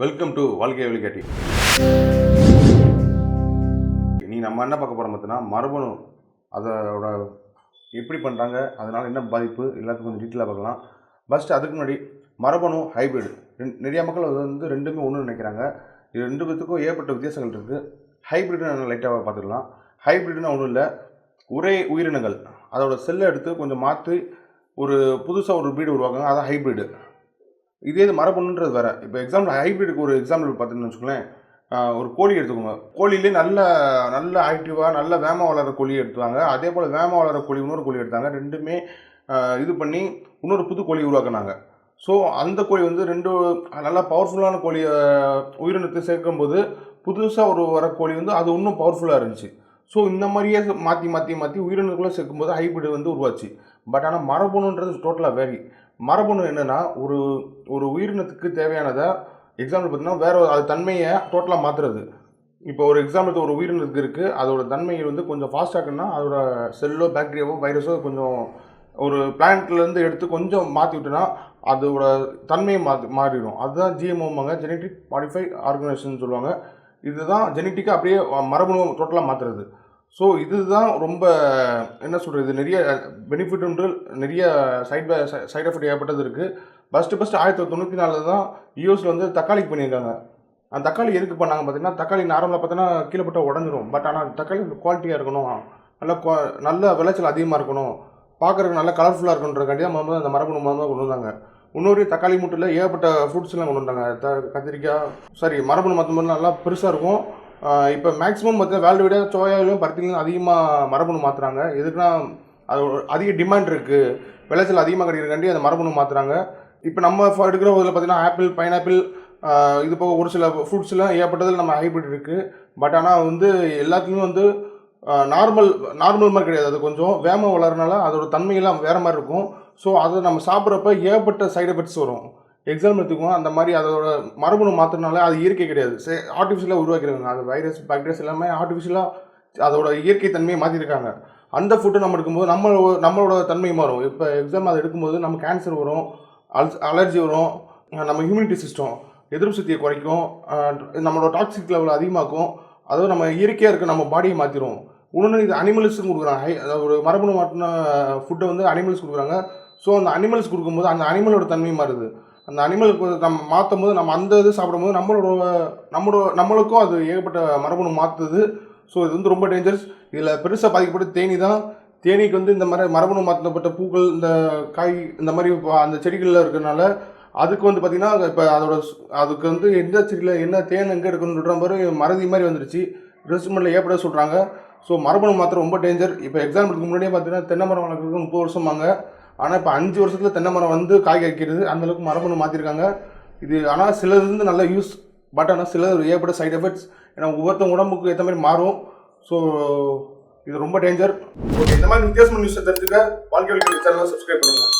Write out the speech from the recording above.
Welcome to வாழ்க்கை வழிகாட்டி நீ நம்ம என்ன பார்க்க போகிறோம் பார்த்தீங்கன்னா மரபணு அதோட எப்படி பண்ணுறாங்க அதனால் என்ன பாதிப்பு எல்லாத்துக்கும் கொஞ்சம் டீட்டெயிலாக பார்க்கலாம். ஃபஸ்ட்டு அதுக்கு முன்னாடி மரபணு ஹைபிரிட் நிறையா மக்கள் அது வந்து ரெண்டுமே ஒன்று நினைக்கிறாங்க. இது ரெண்டு பேத்துக்கும் ஏற்பட்ட வித்தியாசங்கள் இருக்குது ஹைப்ரிட்னு லைட்டாக பார்த்துக்கலாம். ஹைப்ரிட்னா ஒன்றும் இல்லை. ஒரே உயிரினங்கள். அதோட செல்லை எடுத்து கொஞ்சம் மாற்றி ஒரு புதுசாக ஒரு பீடு உருவாக்குங்க அதான் ஹைபிரிடு இதே இது மரபணுன்றது வேறு. இப்போ எக்ஸாம்பிள் ஹைப்ரிடுக்கு ஒரு எக்ஸாம்பிள் பார்த்தீங்கன்னு வச்சுக்கோங்களேன். ஒரு கோழி எடுத்துக்கோங்க. கோழிலே நல்ல நல்ல ஆக்டிவாக நல்ல வேம வளர கோழி எடுத்துவாங்க. அதே போல் வேம வளர கோழி இன்னொரு கோழி எடுத்தாங்க. ரெண்டுமே இது பண்ணி இன்னொரு புது கோழி உருவாக்குனாங்க. ஸோ அந்த கோழி வந்து ரெண்டு நல்லா பவர்ஃபுல்லான கோழியை உயிரினத்தை சேர்க்கும்போது புதுசாக ஒரு வர கோழி வந்து அது இன்னும் பவர்ஃபுல்லாக இருந்துச்சு. ஸோ இந்த மாதிரியே மாற்றி மாற்றி மாற்றி உயிரினங்களுக்குள்ளே சேர்க்கும்போது ஹைபிரிட் வந்து உருவாச்சு. பட் ஆனால் மரபணுன்றது டோட்டலாக வேரி. மரபணு என்னென்னா ஒரு ஒரு உயிரினத்துக்கு தேவையானதை எக்ஸாம்பிள் பார்த்தீங்கன்னா வேறு ஒரு- அது தன்மையை டோட்டலாக மாற்றுறது இப்போ ஒரு எக்ஸாம்பிள் ஒரு உயிரினத்துக்கு இருக்குது அதோட தன்மையை வந்து கொஞ்சம் ஃபாஸ்ட்டாக்குன்னா அதோட செல்லோ பாக்டீரியாவோ வைரஸோ கொஞ்சம் ஒரு பிளான்ட்லேருந்து எடுத்து கொஞ்சம் மாற்றி விட்டுனா அதோட தன்மையை மாற்றி மாறிடும். அதுதான் ஜிஎம்ஓம்பாங்க ஜெனட்டிக் மாடிஃபை ஆர்கனைசேஷன் சொல்லுவாங்க. இதுதான் ஜெனட்டிக்காக அப்படியே மரபணு டோட்டலாக மாற்றுறது ஸோ இதுதான் ரொம்ப என்ன சொல்கிறது நிறைய பெனிஃபிட் நிறைய சைட் சைட் எஃபெக்ட் ஏற்பட்டது இருக்குது ஃபஸ்ட்டு ஃபஸ்ட்டு ஆயிரத்தி தொள்ளாயிரத்தி தொண்ணூற்றி நாலில் தான் யூஎஸில் வந்து தக்காளிக்கு பண்ணியிருக்காங்க. அந்த தக்காளி எதுக்கு பண்ணாங்க பார்த்தீங்கன்னா தக்காளி நார்மலாக பார்த்தீங்கன்னா கீழே போட்டால் உடஞ்சிரும். பட் ஆனால் தக்காளி குவாலிட்டியாக இருக்கணும். நல்ல குவா நல்ல விளைச்சல் அதிகமாக இருக்கணும். பார்க்குறதுக்கு நல்ல கலர்ஃபுல்லாக இருக்கணுன்றக்காண்டி தான் முதல்ல அந்த மரபணு மருந்து கொண்டு வந்தாங்க. இன்னொரு தக்காளி மூட்டையில் ஏகப்பட்ட ஃப்ரூட்ஸ்லாம் கொண்டு வந்தாங்க. த கத்திரிக்காய் சாரி மரபணு மற்ற நல்லா பெருசாக இருக்கும். இப்போ மேக்ஸிமம் பார்த்தீங்கன்னா வேல்டு விட சோயாவிலும் பருத்திலையும் அதிகமாக மரபணு மாற்றுறாங்க எதுக்குன்னா அது அதிக டிமாண்ட் இருக்குது விளைச்சல் அதிகமாக கிடைக்கிறக்காண்டி அந்த மரபணு மாற்றுறாங்க இப்போ நம்ம எடுக்கிற இதில் பார்த்தீங்கன்னா ஆப்பிள் பைனாப்பிள் இது போக ஒரு சில ஃப்ரூட்ஸ்லாம் ஏற்பட்டதில் நம்ம ஹைபிரிட் இருக்குது பட் ஆனால் வந்து எல்லாத்துலேயும் வந்து நார்மல் நார்மல் மாதிரி கிடையாது. அது கொஞ்சம் வேம வளரனால அதோட தன்மையெல்லாம் வேறு மாதிரி இருக்கும். ஸோ அதை நம்ம சாப்பிட்றப்ப ஏகப்பட்ட சைடு எஃபெக்ட்ஸ் வரும். எக்ஸாம் எடுத்துக்குவோம். அந்த மாதிரி அதோட மரபணு மாற்றுறதுனால அது இயற்கை கிடையாது. சே ஆர்டிஃபிஷியலாக உருவாக்கிருக்காங்க. அது வைரஸ் பாக்டீரியாஸ் எல்லாமே ஆர்டிஃபிஷியலாக அதோட இயற்கை தன்மையை மாற்றிருக்காங்க அந்த ஃபுட்டு நம்ம எடுக்கும்போது நம்ம நம்மளோட தன்மை மாறும். இப்போ எக்ஸாம் அதை எடுக்கும்போது நம்ம கேன்சர் வரும் அல்ஸ் அலர்ஜி வரும் நம்ம ஹியூமினிட்டி சிஸ்டம் எதிர்ப்பு சக்தியை குறைக்கும் நம்மளோட டாக்ஸிக் லெவல் அதிகமாக்கும். அதுவும் நம்ம இயற்கையாக இருக்க நம்ம பாடியை மாற்றிடும் இன்னொன்று இது அனிமல்ஸுக்கும் கொடுக்குறாங்க. ஹை ஒரு மரபணு மாற்றின ஃபுட்டை வந்து அனிமல்ஸ் கொடுக்குறாங்க. ஸோ அந்த அனிமல்ஸ் கொடுக்கும்போது அந்த அனிமலோட தன்மை மாறுது. அந்த அனிமலுக்கு நம்ம மாற்றும் போது நம்ம அந்த இது சாப்பிடும்போது நம்மளோட நம்மளோட நம்மளுக்கும் அது ஏகப்பட்ட மரபணு மாற்றுது ஸோ இது வந்து ரொம்ப டேஞ்சரஸ் இதில் பெருசாக பாதிக்கப்பட்ட தேனி தான். தேனீக்கு வந்து இந்த மாதிரி மரபணு மாற்றப்பட்ட பூக்கள் இந்த காய் இந்த மாதிரி அந்த செடிகளில் இருக்கிறனால அதுக்கு வந்து பார்த்திங்கன்னா இப்போ அதோட அதுக்கு வந்து எந்த செடியில் என்ன தேன் எங்கே எடுக்கணுன்ற மாதிரி மறதி மாதிரி வந்துருச்சு. ரெஸ்ட்மெண்ட்டில் ஏற்பட சொல்கிறாங்க ஸோ மரபணு மாத்திரம் ரொம்ப டேஞ்சர் இப்போ எக்ஸாம்பிளுக்கு முன்னாடியே பார்த்தீங்கன்னா தென்னை மரம் வளர்க்குறதுக்கு முப்பது வருஷமாங்க ஆனால் இப்போ அஞ்சு வருஷத்தில் தென்னை மரம் வந்து காய் காய்க்கிறது அந்தளவுக்கு மரபணு மாற்றிருக்காங்க இது ஆனால் சிலது இருந்து நல்ல யூஸ் பட் ஆனால் சிலது ஏற்பட்ட சைடு எஃபெக்ட்ஸ் ஏன்னா ஒவ்வொருத்தவங்க உடம்புக்கு ஏற்ற மாதிரி மாறும். ஸோ இது ரொம்ப டேஞ்சர் ஓகே இந்த மாதிரி வித்தியாசமான நியூஸை தெரிஞ்சுக்க வாழ்க்கை சேனலை சப்ஸ்கிரைப் பண்ணுங்கள்